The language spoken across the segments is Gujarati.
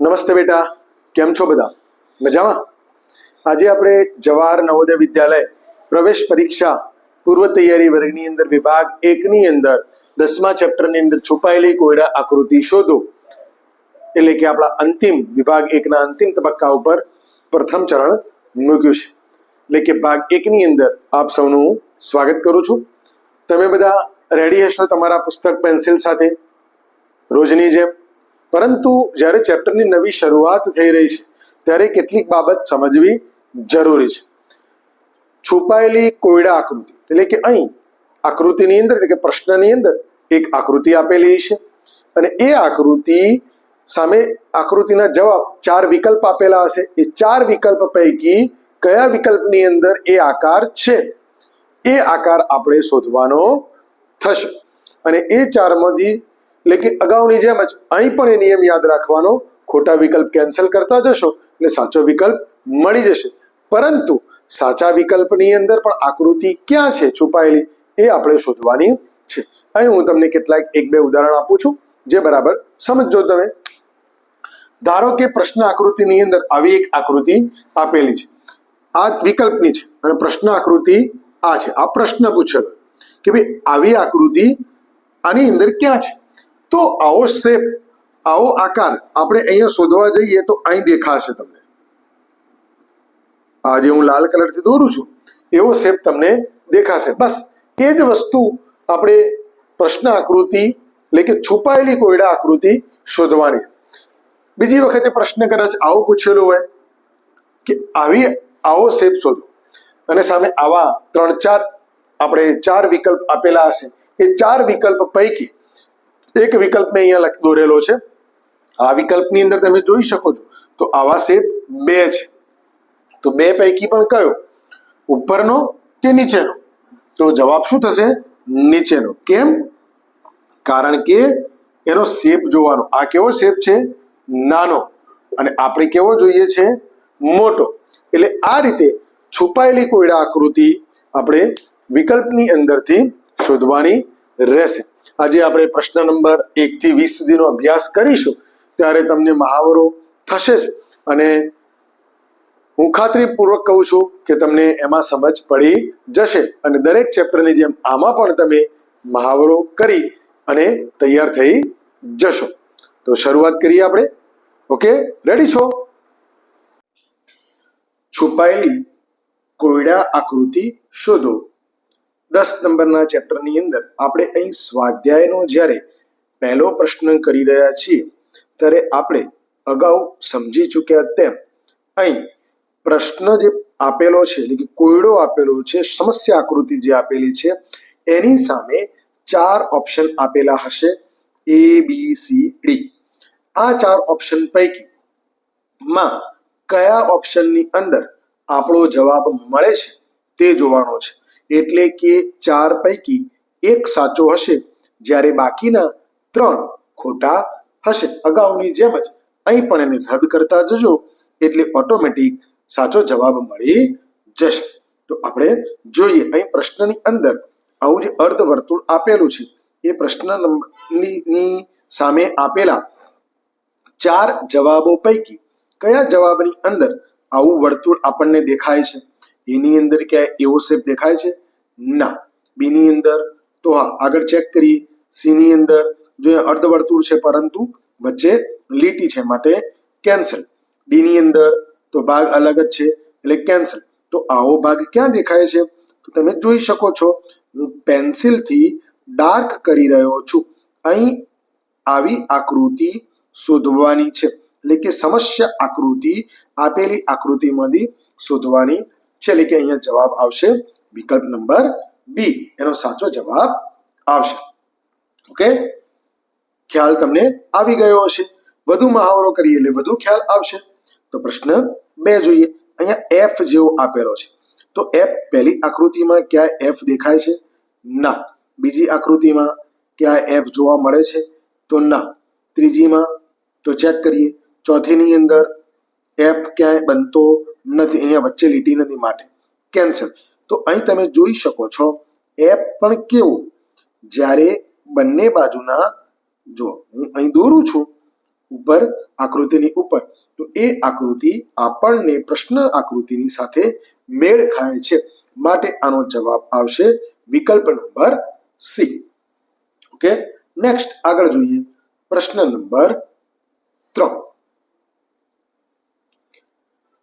નમસ્તે બેટા, કેમ છો બધા? મજામાં? આજે આપણે જવાહર નવોદય વિદ્યાલય પ્રવેશ પરીક્ષા પૂર્વ તૈયારી વર્ગની અંદર વિભાગ એકની અંદર દસમા ચેપ્ટરની અંદર છુપાયેલી કોયડા આકૃતિ શોધો. એટલે કે આપણા અંતિમ વિભાગ એકના અંતિમ તબક્કા ઉપર પ્રથમ ચરણ મૂક્યું છે. એટલે કે ભાગ એકની અંદર આપ સૌનું સ્વાગત કરું છું. તમે બધા રેડી હશો તમારા પુસ્તક પેન્સિલ સાથે? રોજની જેમ? પરંતુ જ્યારે ચેપ્ટરની નવી શરૂઆત થઈ રહી છે, ત્યારે કેટલીક બાબત સમજવી જરૂરી છે. છુપાયેલી કોયડા આકૃતિ, એટલે કે અહીં આકૃતિની અંદર, એટલે કે પ્રશ્નની અંદર એક આકૃતિ આપેલી છે અને એ આકૃતિ સામે આકૃતિના જવાબ ચાર વિકલ્પ આપેલા હશે. એ ચાર વિકલ્પ પૈકી કયા વિકલ્પની અંદર એ આકાર છે? એ આકાર આપણે શોધવાનો થશે. અને એ ચારમાંથી એટલે અગાઉની જેમ જ અહીં પણ એ નિયમ યાદ રાખવાનો. ખોટા વિકલ્પ કેન્સલ કરતા જશો એટલે સાચો વિકલ્પ મળી જશે. પરંતુ સાચા વિકલ્પની અંદર પણ આકૃતિ ક્યાં છે છુપાયેલી એ આપણે શોધવાની છે. અહીં હું તમને કેટલાક એક બે ઉદાહરણ આપું છું. જે બરાબર સમજો તમે. ધારો કે પ્રશ્ન આકૃતિની અંદર આવી એક આકૃતિ આપેલી છે. આ વિકલ્પની છે અને પ્રશ્ન આકૃતિ આ છે. આ પ્રશ્ન પૂછેલો કે ભાઈ આવી આકૃતિ આની અંદર ક્યાં છે? તો આવો શેપ, આવો આકાર આપણે અહીંયા શોધવા જઈએ તો અહીં દેખાશે તમને. આ જે હું લાલ કલરથી દોરું છું, એવો શેપ તમને દેખાશે. બસ, એ જ વસ્તુ આપણે પ્રશ્ન આકૃતિ, એટલે કે છુપાયેલી કોયડા આકૃતિ શોધવાની. બીજી વખતે પ્રશ્ન કદાચ આવું પૂછેલું હોય કે આવી, આવો શેપ શોધો. અને સામે આવા ત્રણ ચાર, આપણે ચાર વિકલ્પ આપેલા હશે. એ ચાર વિકલ્પ પૈકી એક વિકલ્પ મેં અહીંયા લખી દોરેલો છે. આ વિકલ્પની અંદર તમે જોઈ શકો છો. તો આવા શેપ બે છે. તો બે પૈકી પણ કયો? ઉપરનો કે નીચેનો? તો જવાબ શું થશે? નીચેનો. કેમ? કારણ કે એનો શેપ જોવાનો. આ કેવો શેપ છે? નાનો. અને આપણે કેવો જોઈએ છે? મોટો. એટલે આ રીતે છુપાયેલી કોયડા આકૃતિ આપણે વિકલ્પની અંદરથી શોધવાની રહેશે. આજે આપણે પ્રશ્ન નંબર એક થી વીસ સુધીનો અભ્યાસ કરીશું. ત્યારે તમને મહાવરો થશે જ. અને હું ખાતરીપૂર્વક કહું છું કે તમને એમાં સમજ પડી જશે. અને દરેક ચેપ્ટરની જેમ આમાં પણ તમે મહાવરો કરી અને તૈયાર થઈ જશો. તો શરૂઆત કરીએ આપણે. ઓકે? રેડી છો? છુપાયેલી કોયડા આકૃતિ શોધો. દસ નંબરના ચેપ્ટરની અંદર આપણે અહીં સ્વાધ્યાયનો જ્યારે પહેલો પ્રશ્ન કરી રહ્યા છીએ, ત્યારે આપણે અગાઉ સમજી ચૂક્યા તેમ અહીં પ્રશ્ન જે આપેલો છે, એટલે કે કોયડો આપેલો છે, સમસ્યા આકૃતિ જે આપેલી છે, એની સામે ચાર ઓપ્શન આપેલા હશે એ બી સી ડી આ ચાર ઓપ્શન પૈકી માં કયા ઓપ્શનની અંદર આપણો જવાબ મળે છે તે જોવાનો છે. એટલે કે ચાર પૈકી એક સાચો હશે. જ્યારે બાકીના ત્રણ ખોટા હશે. અગાઉની જેમ જ અહીં પણ એને રદ કરતા જજો, એટલે ઓટોમેટિક સાચો જવાબ મળી જશે. તો આપણે જોઈએ અહીં પ્રશ્નની અંદર આવું જે અર્ધ વર્તુળ આપેલું છે. એ પ્રશ્ન નંબરની સામે આપેલા ચાર જવાબો પૈકી કયા જવાબની અંદર આવું વર્તુળ આપણને દેખાય છે? એની અંદર ક્યાંય એવો શેપ દેખાય છે? ના. બીની અંદર, તો હા, આગળ ચેક કરીએ. સીની અંદર, જો અર્ધવર્તુળ છે પરંતુ વચ્ચે લીટી છે માટે કેન્સલ ડીની અંદર, તો ભાગ અલગ જ છે, એટલે કેન્સલ તો આવો ભાગ ક્યાં દેખાય છે? તો તમે જોઈ શકો છો, હું પેન્સિલથી ડાર્ક કરી રહ્યો છું. અહીં આવી આકૃતિ શોધવાની છે. એટલે કે સમસ્યા આકૃતિ, આપેલી આકૃતિમાંથી શોધવાની છે એટલે કે અહીંયા જવાબ આવશે વિકલ્પ નંબર બી. એનો સાચો જવાબ આવશે. ઓકે? ખ્યાલ તમને આવી ગયો હશે. વધુ મહાવરો કરીએ એટલે વધુ ખ્યાલ આવશે. તો પ્રશ્ન બે જોઈએ. અહીંયા એફ જેવો આપેલો છે. તો એફ પહેલી આકૃતિમાં ક્યાંય એફ દેખાય છે? ના. બીજી આકૃતિમાં ક્યાંય એફ જોવા મળે છે? તો ના. ત્રીજીમાં તો ચેક કરીએ. ચોથીની અંદર એફ ક્યાંય બનતો નથી, અહીંયા વચ્ચે લીટી નથી માટે. કેન્સલ તો અહીં તમે જોઈ શકો છો, એપ પણ કેવું? જ્યારે બંને બાજુના, જો હું અહીં દોરું છું, ઉપર આકૃતિની ઉપર, તો એ આકૃતિ આપણને પ્રશ્ન આકૃતિની સાથે મેળ ખાય છે. માટે આનો જવાબ આવશે વિકલ્પ નંબર સી ઓકે નેક્સ્ટ આગળ જોઈએ. પ્રશ્ન નંબર ત્રણ.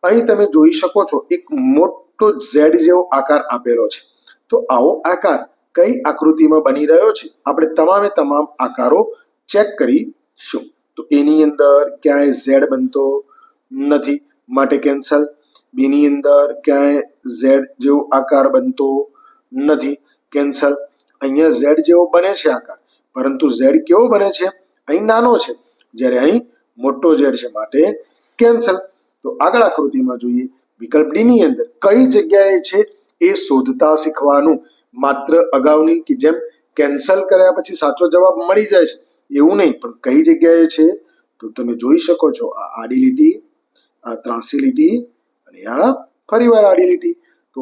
અહીં તમે જોઈ શકો છો, એક મોટો ઝેડ જેવો આકાર આપેલો છે. તો આવો આકાર કઈ આકૃતિમાં બની રહ્યો છે? આપણે તમામે તમામ આકારો ચેક કરીશું. તો એની અંદર ક્યાંય ઝેડ બનતો નથી, માટે કેન્સલ. બીની અંદર ક્યાંય ઝેડ જેવો આકાર બનતો નથી, કેન્સલ. અહીંયા ઝેડ જેવો બને છે આકાર. પરંતુ ઝેડ કેવો બને છે? અહીં નાનો છે. જ્યારે અહીં મોટો ઝેડ છે, માટે કેન્સલ. તો આગળ આકૃતિમાં જોઈએ વિકલ્પ ડી ની અંદર કઈ જગ્યાએ છે એ શોધતા શીખવાનું? માત્ર અગાઉની કે જેમ કેન્સલ કર્યા પછી સાચો જવાબ મળી જાય છે, એવું નહીં, પણ કઈ જગ્યાએ છે? તો તમે જોઈ શકો છો આ આડી લીટી, આ ત્રાસી લીટી અને આ ફરીવાર આડી લીટી. તો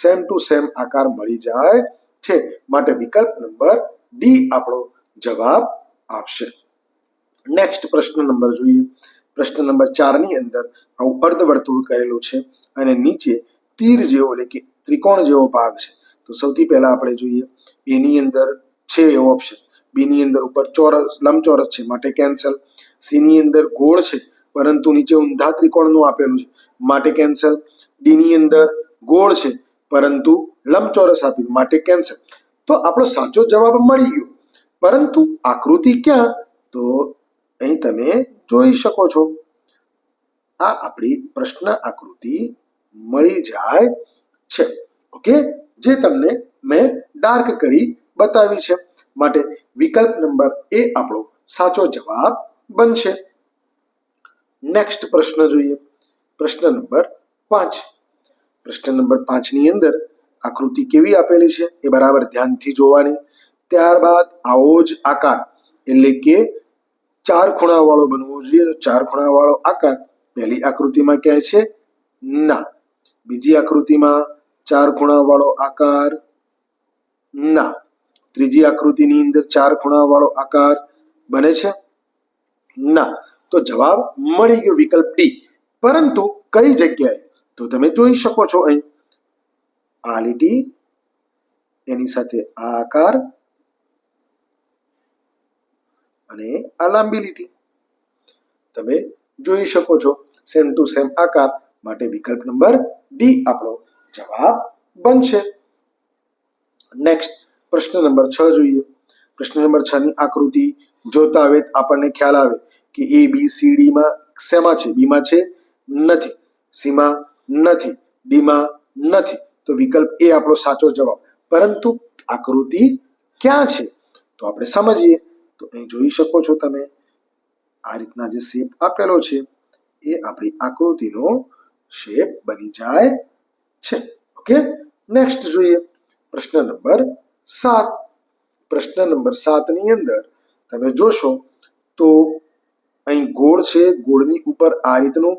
સેમ ટુ સેમ આકાર મળી જાય છે. માટે વિકલ્પ નંબર ડી આપણો જવાબ આવશે. નેક્સ્ટ પ્રશ્ન નંબર જોઈએ. પ્રશ્ન નંબર ચારની અંદર આવું અર્ધવર્તુળ કરેલું છે અને નીચે તીર જેવો એટલે કે ત્રિકોણ જેવો ભાગ છે. તો સૌથી પહેલા આપણે જોઈએ એની અંદર છે એવો ઓપ્શન બી ની અંદર ઉપર ચોરસ, લંબચોરસ છે, માટે કેન્સલ સી ની અંદર ગોળ છે, પરંતુ નીચે ઊંધા ત્રિકોણનું આપેલું છે, માટે કેન્સલ ડી ની અંદર ગોળ છે, પરંતુ લંબચોરસ આપ્યું, માટે કેન્સલ તો આપણો સાચો જવાબ મળી ગયો. પરંતુ આકૃતિ ક્યાં? તો અહીં તમે જોઈ શકો છો. આ આપણી પ્રશ્ન આકૃતિ મળી જાય છે. ઓકે? જે તમને મેં ડાર્ક કરી બતાવી છે. માટે વિકલ્પ નંબર એ આપણો સાચો જવાબ બનશે. નેક્સ્ટ પ્રશ્ન જોઈએ. પ્રશ્ન નંબર પાંચ. પ્રશ્ન નંબર પાંચની અંદર આકૃતિ કેવી આપેલી છે એ બરાબર ધ્યાનથી જોવાની. ત્યારબાદ આવો જ આકાર. એટલે કે ચાર ખૂણાવાળો બનવો જોઈએ. ચાર ખૂણાવાળો આકાર પહેલી આકૃતિમાં ક્યાંય છે ના. બીજી આકૃતિમાં ચાર ખૂણાવાળો આકાર ના. ત્રીજી આકૃતિની અંદર ચાર ખૂણાવાળો આકાર બને છે ના. તો જવાબ મળી ગયો વિકલ્પ ડી. પરંતુ કઈ જગ્યાએ? તો તમે જોઈ શકો છો અહીં. આ લીટી, એની સાથે આ આકાર અને આ લાંબી લીટી તમે જોઈ શકો છો સેમ ટુ સેમ આકાર માટે વિકલ્પ નંબર ડી આપણો જવાબ બનશે. નેક્સ્ટ પ્રશ્ન નંબર છ જોઈએ. પ્રશ્ન નંબર છ ની આકૃતિ જોતા આવે આપણને ખ્યાલ આવે કે એ બી સી ડી માં શેમાં છે? બી માં છે નથી. સીમાં નથી. ડીમાં નથી. તો વિકલ્પ એ આપણો સાચો જવાબ. પરંતુ આકૃતિ ક્યાં છે? તો આપણે સમજીએ. તો અહીં જોઈ શકો છો તમે, આ રીતના જે શેપ આપેલો છે, એ આપણી આકૃતિનો શેપ બની જાય છે. ઓકે નેક્સ્ટ જોઈએ, પ્રશ્ન નંબર સાત. પ્રશ્ન નંબર સાતની અંદર તમે જોશો તો અહીં ગોળ છે, ગોળની ઉપર આ રીતનું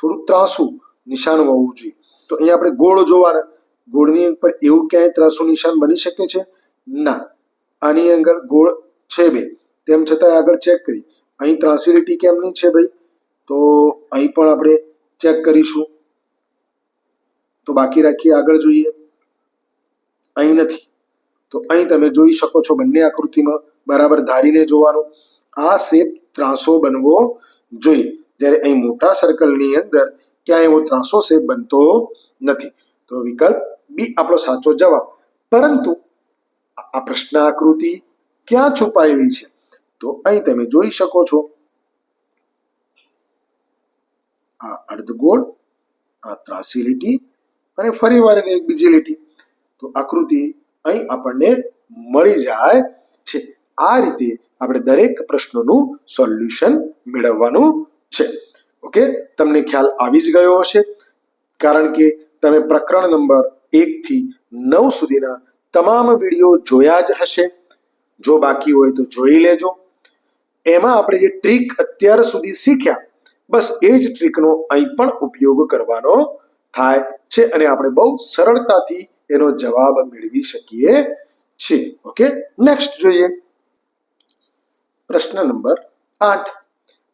થોડું ત્રાસું નિશાન હોવું જોઈએ. તો અહીંયા આપણે ગોળ જોવાના. ગોળની ઉપર એવું ક્યાંય ત્રાસું નિશાન બની શકે છે? ના. આની અંદર ગોળ છે બે. તેમ છતાં આગળ ચેક કરી. અહીં ત્રાસી લીટી કેમની છે ભાઈ? તો અહીં પણ આપણે ચેક કરીશું. તો બાકી રાખીએ આગળ જોઈએ. અહીં નથી. તો અહીં તમે જોઈ શકો છો બંને આકૃતિમાં બરાબર ધારીને જોવાનું. આ શેપ ત્રાસો બનવો જોઈએ. જ્યારે અહીં મોટા સર્કલની અંદર ક્યાંય એવો ત્રાસો શેપ બનતો નથી. તો વિકલ્પ બી આપણો સાચો જવાબ. પરંતુ આ પ્રશ્ન આકૃતિ ક્યાં છુપાયેલી છે? તો અહીં તમે જોઈ શકો છો. આ અર્ધગોળ આ ત્રાસી લીટી અને ફરી વાર એક બીજી લીટી. તો આકૃતિ અહીં આપણને મળી જાય છે. આ રીતે આપણે દરેક પ્રશ્નોનું સોલ્યુશન મેળવવાનું છે. ઓકે? તમને ખ્યાલ આવી જ ગયો હશે. કારણ કે તમે પ્રકરણ નંબર એક થી નવ સુધીના તમામ વીડિયો જોયા જ હશે. જો બાકી હોય તો જોઈ લેજો. એમાં આપણે જે ટ્રીક અત્યાર સુધી શીખ્યા, બસ એ જ ટ્રીકનો અહીં પણ ઉપયોગ કરવાનો થાય છે અને આપણે બહુ સરળતાથી એનો જવાબ મેળવી શકીએ છીએ. ઓકે નેક્સ્ટ જોઈએ. પ્રશ્ન નંબર આઠ.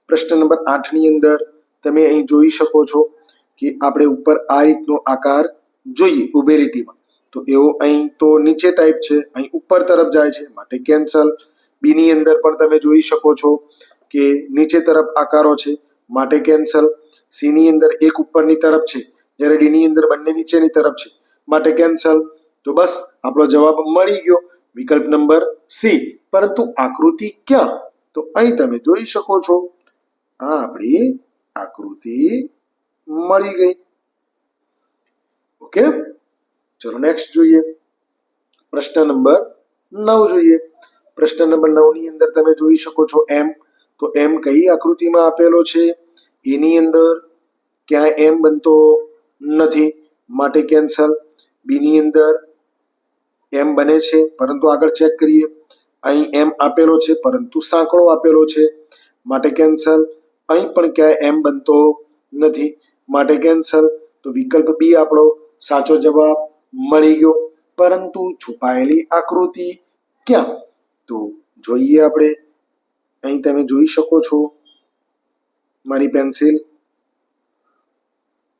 પ્રશ્ન નંબર આઠની અંદર તમે અહીં જોઈ શકો છો કે આપણે ઉપર આ રીતનો આકાર જોઈએ ઊભી તો એવો અહીં તો નીચે ટાઈપ છે, અહીં ઉપર તરફ જાય છે, માટે કેન્સલ બી ની અંદર પણ તમે જોઈ શકો છો કે નીચે તરફ આકારો છે, માટે કેન્સલ સી ની અંદર એક ઉપરની તરફ છે, જ્યારે ડી ની અંદર બંને નીચેની તરફ છે, માટે કેન્સલ તો બસ, આપણો જવાબ મળી ગયો. વિકલ્પ નંબર સી. પરંતુ આકૃતિ ક્યાં? તો અહીં તમે જોઈ શકો છો, આ આપણી આકૃતિ મળી ગઈ. ઓકે? ચલો નેક્સ્ટ જોઈએ. પ્રશ્ન નંબર નવ જોઈએ. પ્રશ્ન નંબર નવની અંદર તમે જોઈ શકો છો એમ. તો એમ કઈ આકૃતિમાં આપેલો છે? એની અંદર ક્યાંય એમ બનતો નથી, માટે કેન્સલ. બી ની અંદર એમ બને છે, પરંતુ આગળ ચેક કરીએ. અહીં એમ આપેલો છે, પરંતુ સાંકળો આપેલો છે, માટે કેન્સલ. અહીં પણ ક્યાંય એમ બનતો નથી, માટે કેન્સલ. તો વિકલ્પ બી આપણો સાચો જવાબ મળી ગયો. પરંતુ છુપાયેલી આકૃતિ ક્યાં? તો જોઈએ આપણે. અહીં તમે જોઈ શકો છો મારી પેન્સિલ.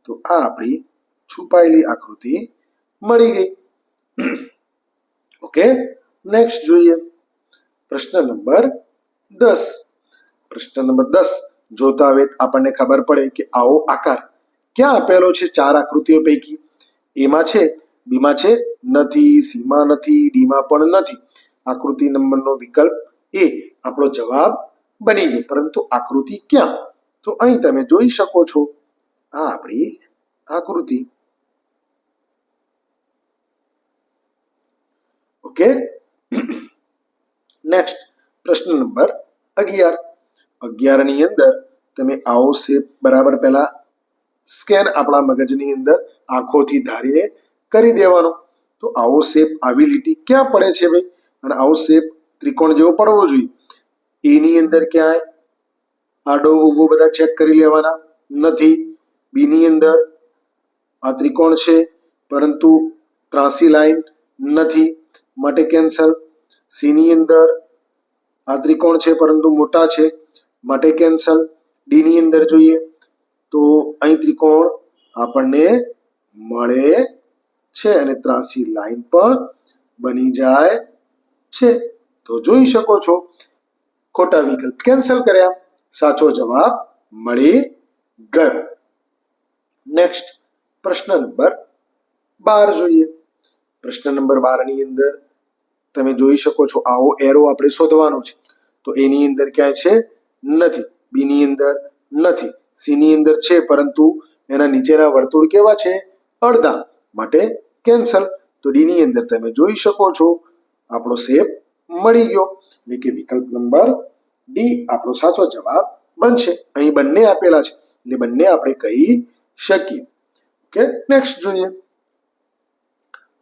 તો આ આપણી છુપાયેલી આકૃતિ મળી ગઈ. ઓકે, નેક્સ્ટ જોઈએ. પ્રશ્ન નંબર દસ. પ્રશ્ન નંબર દસ. જોતા હવે આપણને ખબર પડે કે આવો આકાર ક્યાં આપેલો છે ચાર આકૃતિઓ પૈકી? એમાં છે, બીમાં છે, નથી, સીમાં નથી, ડીમાં પણ નથી. આકૃતિ નંબરનો વિકલ્પ એ આપણો જવાબ બની ગયો. પરંતુ આકૃતિ ક્યાં? તો અહીં તમે જોઈ શકો છો, આ આપણી આકૃતિ. ઓકે? નેક્સ્ટ પ્રશ્ન નંબર અગિયાર. અગિયારની અંદર તમે આવો શેપ બરાબર પહેલા સ્કેન આપણા મગજની અંદર આંખોથી ધારીને કરી દેવાનો. તો આવો શેપ આવી લીટી ક્યાં પડે છે ભાઈ? અને આવો શેપ ત્રિકોણ જેવો પડવો જોઈએ. એની અંદર ક્યાંય આડો, ઊભો બધા ચેક કરી લેવાના નથી. બીની અંદર આ ત્રિકોણ છે, પરંતુ ત્રાસી લાઈન નથી, માટે કેન્સલ સીની અંદર આ ત્રિકોણ છે, પરંતુ મોટા છે, માટે કેન્સલ ડીની અંદર જોઈએ તો અહીં ત્રિકોણ આપણને મળે છે અને ત્રાસી લાઈન પણ બની જાય છે? તો જોઈ શકો છો, ખોટા વિકલ્પ કેન્સલ કર્યા. સાચો જવાબ મળી ગયો. નેક્સ્ટ પ્રશ્ન નંબર બાર જોઈએ. પ્રશ્ન નંબર બારની અંદર તમે જોઈ શકો છો, આવો એરો આપણે શોધવાનો છે. તો એની અંદર ક્યાંય છે? નથી. બી ની અંદર નથી. સી ની અંદર છે, પરંતુ એના નીચેના વર્તુળ કેવા છે? અડધા માટે કેન્સલ તો ડી ની અંદર તમે જોઈ શકો છો આપણો શેપ મળી ગયો. એટલે કે વિકલ્પ નંબર ડી આપણો સાચો જવાબ બનશે. અહીં બંને આપેલા છે. એટલે બંને આપણે કહી શકીએ. ઓકે નેક્સ્ટ જોઈએ.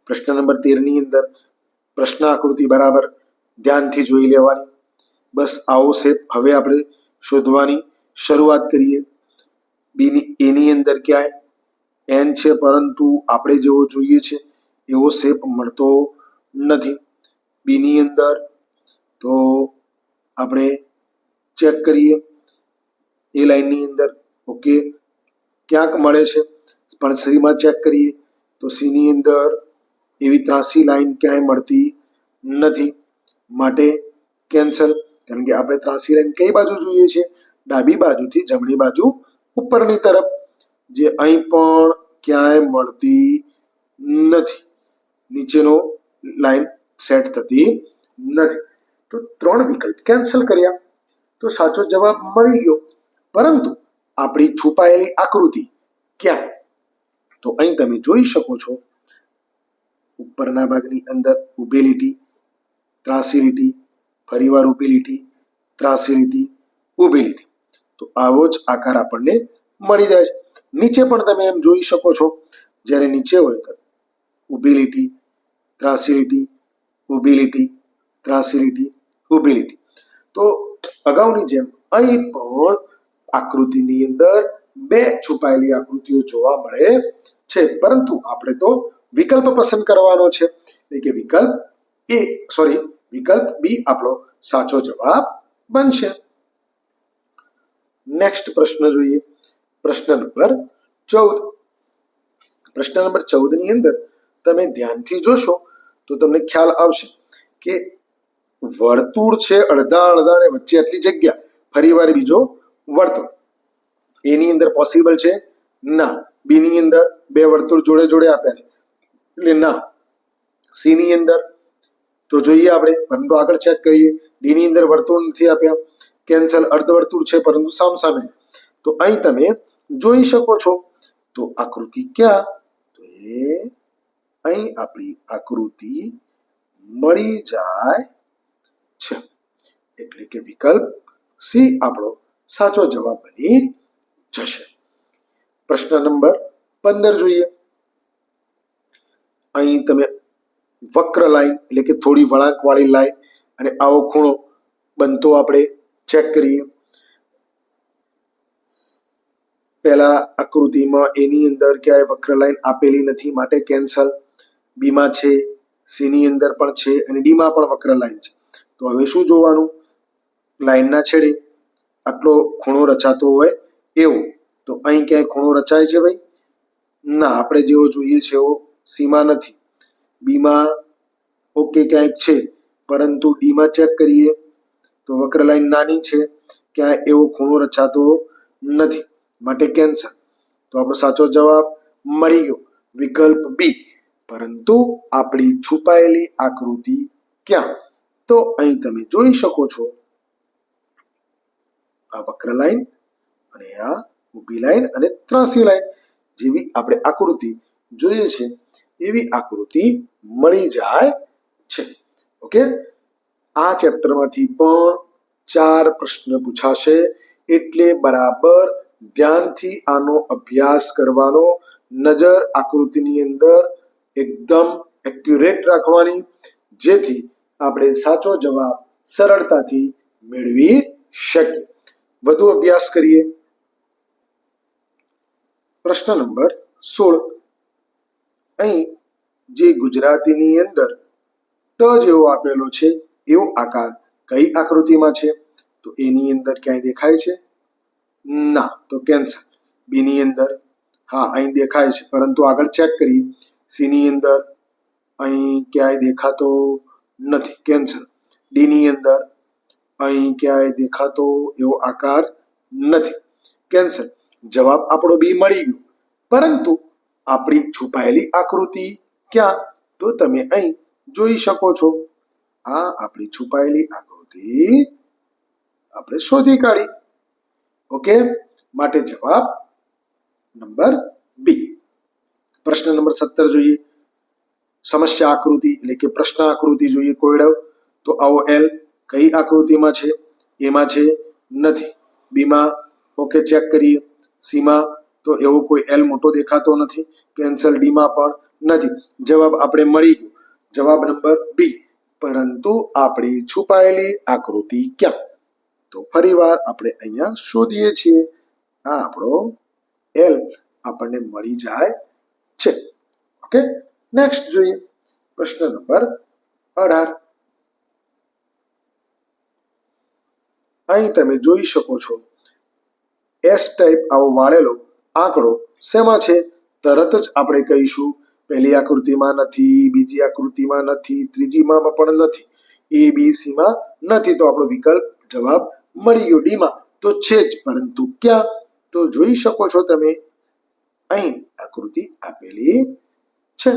પ્રશ્ન નંબર તેરની અંદર પ્રશ્ન આકૃતિ બરાબર ધ્યાનથી જોઈ લેવાની. બસ આવો શેપ હવે આપણે શોધવાની શરૂઆત કરીએ. બીની, એની અંદર ક્યાંય એન છે, પરંતુ આપણે જેવો જોઈએ છે, એવો શેપ મળતો નથી. બીની અંદર. તો આપણે ચેક કરીએ. એ લાઈનની અંદર ઓકે ક્યાંક મળે છે? પણ સીમાં ચેક કરીએ, તો સીની અંદર એવી ત્રાસી લાઈન ક્યાંય મળતી નથી. માટે કેન્સલ કારણ કે આપણે ત્રાસી લાઈન કઈ બાજુ જોઈએ છે? ડાબી બાજુથી જમણી બાજુ ઉપરની તરફ, જે અહીં પણ ક્યાંય મળતી નથી. નીચેનો લાઈન સેટ થતી નથી. તો ત્રણ વિકલ્પ કેન્સલ કર્યા. તો સાચો જવાબ મળી ગયો. પરંતુ આપણી છુપાયેલી આકૃતિ ક્યાં? તો અહીં તમે જોઈ શકો છો. ઉપરના ભાગની અંદર ઊભી લીટી ફરીવાર ઊભી લીટી ત્રાસી તો આવો જ આકાર આપણને મળી જાય છે. નીચે પણ તમે એમ જોઈ શકો છો. જ્યારે નીચે હોય તો ઊભી લીટી ઊભી ત્રાસિલિટી ત્રાસી લીટી ઊભી લીટી તો અગાઉની જેમ અહીં પણ આકૃતિની અંદર બે છુપાયેલી આકૃતિઓ જોવા મળે છે. પરંતુ આપણે તો વિકલ્પ પસંદ કરવાનો છે. એટલે કે વિકલ્પ એ સોરી વિકલ્પ બી આપણો સાચો જવાબ બનશે. નેક્સ્ટ પ્રશ્ન જોઈએ. પ્રશ્ન નંબર ચૌદ. પ્રશ્ન નંબર ચૌદની અંદર તમે ધ્યાનથી જોશો તો તમને ખ્યાલ આવશે કે વર્તુળ છે અડધા અડધા ને વચ્ચે આટલી જગ્યા ફરીવાર બીજો વર્તુળ. એની અંદર પોસિબલ છે ના. બી ની અંદર બે વર્તુળ જોડે જોડે આપ્યા છે. એટલે ના. સી ની અંદર તો જોઈએ આપણે, પરંતુ આગળ ચેક કરીએ. ડી ની અંદર વર્તુળ નથી આપ્યા. કેન્સલ અર્ધવર્તુળ છે, પરંતુ સામ સામે તો અહીં તમે જોઈ શકો છો. તો આકૃતિ ક્યાં? તો એ અહીં આપણી આકૃતિ મળી જાય છે. એટલે કે વિકલ્પ સી આપણો સાચો જવાબ બની જશે. પ્રશ્ન નંબર પંદર જોઈએ. અહીં તમે વક્ર લાઈન એટલે કે થોડી વળાંક વાળી લાઈન અને આવો ખૂણો બનતો આપણે ચેક કરીએ. પહેલા આકૃતિમાં એની અંદર ક્યાંય વક્ર લાઈન આપેલી નથી, માટે કેન્સલ બીમાં છે, સીની અંદર પણ છે અને ડીમાં પણ વક્ર લાઈન છે. તો હવે શું જોવાનું? લાઈનના છેડે આટલો ખૂણો રચાતો હોય એવો. તો અહીં ક્યાંય ખૂણો રચાય છે ભાઈ? ના, આપણે જેવો જોઈએ છે એવો સીમાં નથી. બીમાં ઓકે ક્યાંક છે, પરંતુ ડીમાં ચેક કરીએ. તો વક્ર લાઈન નાની છે, ક્યાંય એવો ખૂણો રચાતો નથી. માટે કેન્સલ. તો આપણો સાચો જવાબ મળી ગયો. વિકલ્પ બી. પરંતુ આપણી છુપાયેલી આકૃતિ ક્યાં? તો અહીં તમે જોઈ શકો છો. આ વક્ર લાઈન અને આ ઊભી લાઈન અને ત્રાસી લાઈન જેવી આપણે આકૃતિ જોઈએ છે. એવી આકૃતિ મળી જાય છે. ઓકે? આ ચેપ્ટરમાંથી પણ ચાર પ્રશ્ન પૂછાશે. એટલે બરાબર ધ્યાનથી આનો અભ્યાસ કરવાનો. નજર આકૃતિની અંદર એકદમ એક્યુરેટ રાખવાની, જેથી આપણે સાચો જવાબ સરળતાથી મેળવી શકીએ. વધુ અભ્યાસ કરીએ. પ્રશ્ન નંબર સોળ. અહીં જે ગુજરાતીની અંદર ટ જેવો આપેલો છે, એવો આકાર કઈ આકૃતિમાં છે? તો એની અંદર ક્યાંય દેખાય છે? ના, તો કેન્સલ. બીની અંદર, હા, અહીં દેખાય છે. પરંતુ આગળ ચેક કરીએ. સી ની અંદર અહીં ક્યાંય દેખાતો નથી. કેન્સલ ડી ની અંદર અહીં ક્યાંય દેખાતો એવો આકાર નથી. કેન્સલ જવાબ આપણો બી મળી ગયો. પરંતુ આપણી છુપાયેલી આકૃતિ ક્યાં? તો તમે અહીં જોઈ શકો છો. આ આપણી છુપાયેલી આકૃતિ આપણે શોધી કાઢી. ઓકે? માટે જવાબ નંબર પ્રશ્ન નંબર સત્તર જોઈએ. સમસ્યા આકૃતિ એટલે કે પ્રશ્ન આકૃતિ જોઈએ કોયડવ તો આવો એલ કઈ આકૃતિમાં છે? એમાં છે નથી. બીમાં ઓકે ચેક કરીએ. સીમાં તો એવો કોઈ એલ મોટો દેખાતો નથી કેન્સલ ડીમાં પણ નથી. જવાબ આપણે મળી ગયો. જવાબ નંબર બી પરંતુ આપણી છુપાયેલી આકૃતિ ક્યાં? તો ફરીવાર આપણે અહીંયા શોધીએ છીએ. આ આપણો એલ આપણને મળી જાય છે. ઓકે નેક્સ્ટ જોઈએ. પ્રશ્ન નંબર અઢાર. અહીં તમે જોઈ શકો છો. એસ ટાઈપ આવો વાળેલો આંકડો શેમાં છે? તરત જ આપણે કહીશું, પહેલી આકૃતિમાં નથી, બીજી આકૃતિમાં નથી, ત્રીજીમાં પણ નથી. એ બી સી માં નથી. તો આપણો વિકલ્પ જવાબ મળી ગયો ડીમાં તો છે જ. પરંતુ ક્યાં? તો જોઈ શકો છો તમે અહીં આકૃતિ આપેલી છે.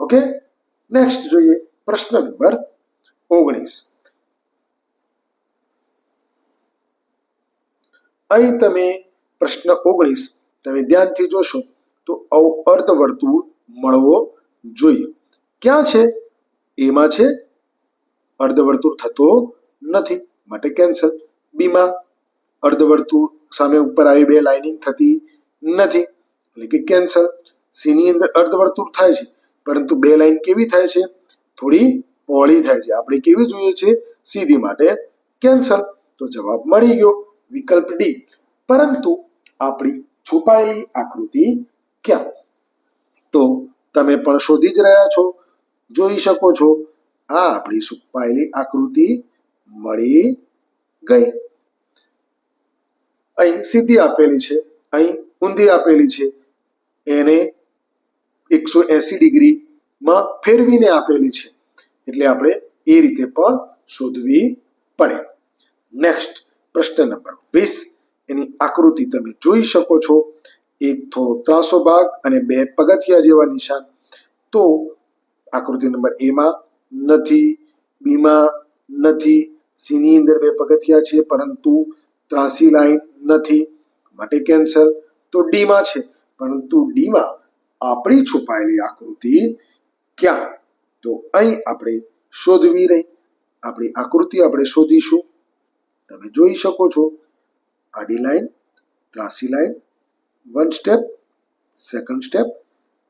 ઓકે નેક્સ્ટ જોઈએ પ્રશ્ન નંબર ઓગણીસ. અહીં તમે પ્રશ્ન ઓગણીસ તમે ધ્યાનથી જોશો તો અર્ધ અર્ધવર્તુળ મળવો જોઈએ. ક્યાં છે? એમાં છે. અર્ધવર્તુળ થતો નથી, માટે કેન્સલ બીમાં અર્ધવર્તુળ સામે ઉપર આવી બે લાઇનિંગ થતી નથી. એટલે કે કેન્સલ સીની અંદર અર્ધવર્તુળ થાય છે, પરંતુ બે લાઈન કેવી થાય છે? થોડી પહોળી થાય છે. આપણે કેવી જોઈએ છે? સીધી માટે કેન્સલ તો જવાબ મળી ગયો વિકલ્પ ડી. પરંતુ આપણી છુપાયેલી આકૃતિ ક્યાં? તો તમે પણ શોધી જ રહ્યા છો. જોઈ શકો છો. આ આપણી છુપાયેલી આકૃતિ મળી ગઈ. અહીં સીધી આપેલી છે. અહીં ઊંધી આપેલી છે. એને એકસો એસી ડિગ્રીમાં ફેરવીને આપેલી છે. એટલે આપણે એ રીતે પણ શોધવી પડે. નેક્સ્ટ પ્રશ્ન નંબર વીસ. એની આકૃતિ તમે જોઈ શકો છો. એક થોડો ત્રાસો ભાગ અને બે પગથિયા જેવા નિશાન. તો આકૃતિ નંબર એમાં નથી, બીમાં નથી, સીની અંદર બે પગથિયા છે, પરંતુ ત્રાસી લાઈન નથી, માટે કેન્સલ. તો ડીમાં છે. પરંતુ ડીમાં આપણી છુપાયેલી આકૃતિ ક્યાં? તો અહીં આપણે શોધવી રહી. આપણી આકૃતિ આપણે શોધીશું. તમે જોઈ શકો છો. આડી લાઈન, ત્રાસી line, one step, second step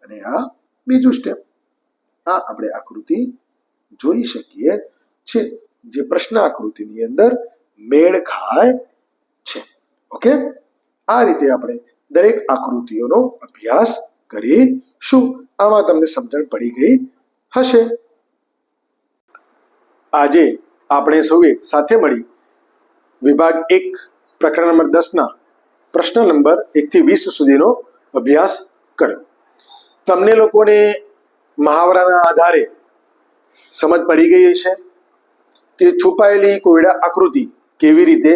અને આ બીજું સ્ટેપ. આ આપણે આકૃતિ જોઈ શકીએ છે જે પ્રશ્ન આકૃતિની અંદર મેળ ખાય છે. ઓકે? આ રીતે આપણે દરેક આકૃતિઓનો અભ્યાસ કરીશું. આમાં તમને સમજણ પડી ગઈ હશે. આજે આપણે સૌએ સાથે મળી વિભાગ એક, પ્રકરણ નંબર દસના પ્રશ્ન નંબર એકથી વીસ સુધીનો અભ્યાસ કર્યો. તમને લોકોને મહાવરાના આધારે સમજ પડી ગઈ છે કે છુપાયેલી કોયડા આકૃતિ કેવી રીતે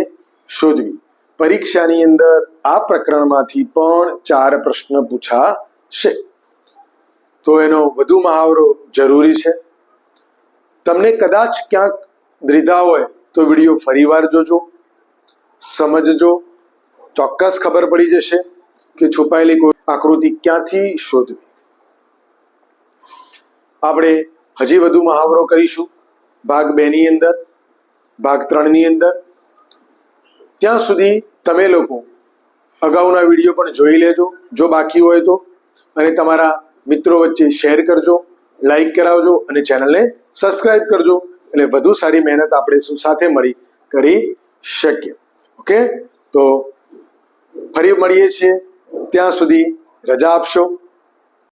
શોધવી? પરીક્ષાની અંદર આ પ્રકરણમાંથી પણ ચાર પ્રશ્ન પૂછાશે. તો એનો વધુ મહાવરો જરૂરી છે. તમને કદાચ ક્યાંક દ્વિધા હોય તો વીડિયો ફરીવાર જોજો. સમજજો. ચોક્કસ ખબર પડી જશે કે છુપાયેલી કોઈ આકૃતિ ક્યાંથી શોધવી. આપણે હજી વધુ મહાવરો કરીશું. ભાગ બે ની અંદર, ભાગ ત્રણની અંદર. ત્યાં સુધી તમે લોકો અગાઉના વીડિયો પણ જોઈ લેજો, જો બાકી હોય તો. અને તમારા મિત્રો વચ્ચે શેર કરજો લાઈક કરાવજો અને ચેનલને સબસ્ક્રાઇબ કરજો. એટલે વધુ સારી મહેનત આપણે શું સાથે મળી કરી શકીએ. ઓકે તો ફરી મળીએ છીએ. ત્યાં સુધી રજા આપશો.